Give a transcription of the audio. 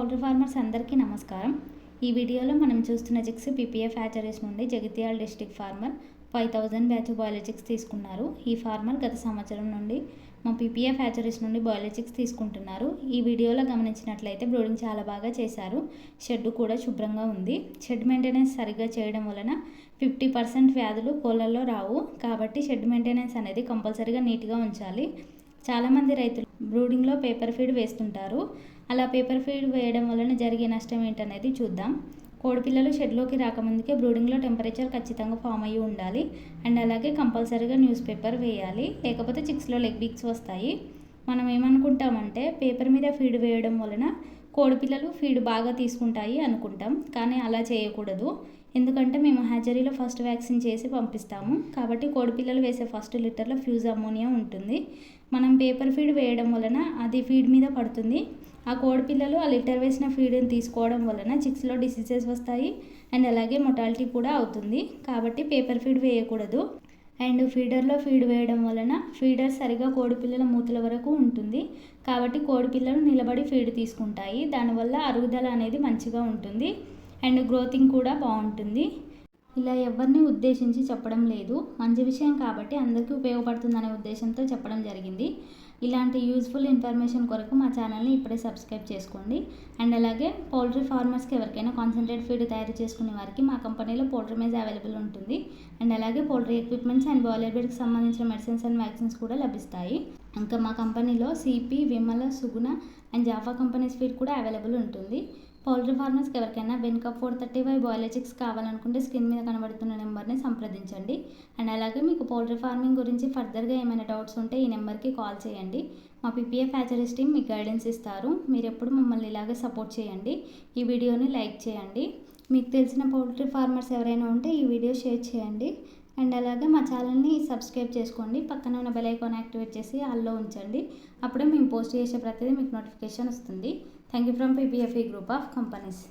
Poultry farmers అందరికీ నమస్కారం. ఈ వీడియోలో మనం చూస్తున్న చిక్స్ పీపీఎఫ్ హ్యాచరీస్ నుండి Jagtial district farmer five thousand batch broiler chicks తీసుకున్నారు. ఈ ఫార్మర్ గత సంవత్సరం నుండి మా పీపీఎఫ్ హ్యాచరీస్ నుండి బాయిలర్ చిక్స్ తీసుకుంటున్నారు. ఈ వీడియోలో గమనించినట్లయితే బ్రూడింగ్ చాలా బాగా చేశారు. షెడ్ కూడా శుభ్రంగా ఉంది. షెడ్ మెయింటెనెన్స్ సరిగ్గా చేయడం వలన ఫిఫ్టీ పర్సెంట్ వ్యాధులు కోళ్ళల్లో రావు. కాబట్టి షెడ్ మెయింటెనెన్స్ అనేది కంపల్సరీగా నీట్గా ఉంచాలి. చాలామంది రైతులు బ్రూడింగ్లో పేపర్ ఫీడ్ వేస్తుంటారు. అలా పేపర్ ఫీడ్ వేయడం వలన జరిగే నష్టం ఏంటనేది చూద్దాం. కోడిపిల్లలు షెడ్లోకి రాకముందుకే బ్రూడింగ్లో టెంపరేచర్ ఖచ్చితంగా ఫామ్ అయ్యి ఉండాలి. అండ్ అలాగే కంపల్సరీగా న్యూస్ పేపర్ వేయాలి. లేకపోతే చిక్స్లో లెగ్ బిక్స్ వస్తాయి. మనం ఏమనుకుంటామంటే పేపర్ మీద ఫీడ్ వేయడం వలన కోడిపిల్లలు ఫీడ్ బాగా తీసుకుంటాయి అనుకుంటాం. కానీ అలా చేయకూడదు. ఎందుకంటే మేము హ్యాచరీలో ఫస్ట్ వ్యాక్సిన్ చేసి పంపిస్తాము. కాబట్టి కోడిపిల్లలు వేసే ఫస్ట్ లీటర్లో ఫ్యూజ్ అమోనియా ఉంటుంది. మనం పేపర్ ఫీడ్ వేయడం వలన అది ఫీడ్ మీద పడుతుంది. ఆ కోడిపిల్లలు ఆ లిటర్ వేసిన ఫీడ్ని తీసుకోవడం వలన చిక్స్లో డిసీజెస్ వస్తాయి. అండ్ అలాగే మొటాలిటీ కూడా అవుతుంది. కాబట్టి పేపర్ ఫీడ్ వేయకూడదు. అండ్ ఫీడర్లో ఫీడ్ వేయడం వలన ఫీడర్ సరిగా కోడిపిల్లల మూతుల వరకు ఉంటుంది. కాబట్టి కోడిపిల్లలు నిలబడి ఫీడ్ తీసుకుంటాయి. దానివల్ల అరుగుదల అనేది మంచిగా ఉంటుంది. అండ్ గ్రోతింగ్ కూడా బాగుంటుంది. ఇలా ఎవరిని ఉద్దేశించి చెప్పడం లేదు. మంచి విషయం కాబట్టి అందరికీ ఉపయోగపడుతుందనే ఉద్దేశంతో చెప్పడం జరిగింది. ఇలాంటి యూజ్ఫుల్ ఇన్ఫర్మేషన్ కొరకు మా ఛానల్ని ఇప్పుడే సబ్స్క్రైబ్ చేసుకోండి. అండ్ అలాగే పౌల్ట్రీ ఫార్మర్స్కి ఎవరికైనా కాన్సన్ట్రేట్ ఫీడ్ తయారు చేసుకునే వారికి మా కంపెనీలో పౌల్ట్రీ మేజ్ అవైలబుల్ ఉంటుంది. అండ్ అలాగే పౌల్ట్రీ ఎక్విప్మెంట్స్ అండ్ బాయిలర్ బెడ్కి సంబంధించిన మెడిసిన్స్ అండ్ వ్యాక్సిన్స్ కూడా లభిస్తాయి. ఇంకా మా కంపెనీలో CP Vimala Suguna and Japfa companies feed కూడా అవైలబుల్ ఉంటుంది. పౌల్ట్రీ ఫార్మర్స్కి ఎవరికైనా వెనుక four thirty five broiler chicks కావాలనుకుంటే స్క్రీన్ మీద కనబడుతున్న నెంబర్ని సంప్రదించండి. అండ్ అలాగే మీకు పౌల్ట్రీ ఫార్మింగ్ గురించి ఫర్దర్గా ఏమైనా డౌట్స్ ఉంటే ఈ నెంబర్కి కాల్ చేయండి. మా పీపీఎఫ్ హ్యాచరీస్ టీమ్ మీకు గైడెన్స్ ఇస్తారు. మీరు ఎప్పుడు మమ్మల్ని ఇలాగే సపోర్ట్ చేయండి. ఈ వీడియోని లైక్ చేయండి. మీకు తెలిసిన పౌల్ట్రీ ఫార్మర్స్ ఎవరైనా ఉంటే ఈ వీడియో షేర్ చేయండి. అండ్ అలాగే మా ఛానల్ని సబ్స్క్రైబ్ చేసుకోండి. పక్కన ఉన్న బెల్ ఐకాన్ యాక్టివేట్ చేసి ఆల్లో ఉంచండి. అప్పుడే మేము పోస్ట్ చేసే ప్రతిదీ మీకు నోటిఫికేషన్ వస్తుంది. Thank you from PPFE group of companies.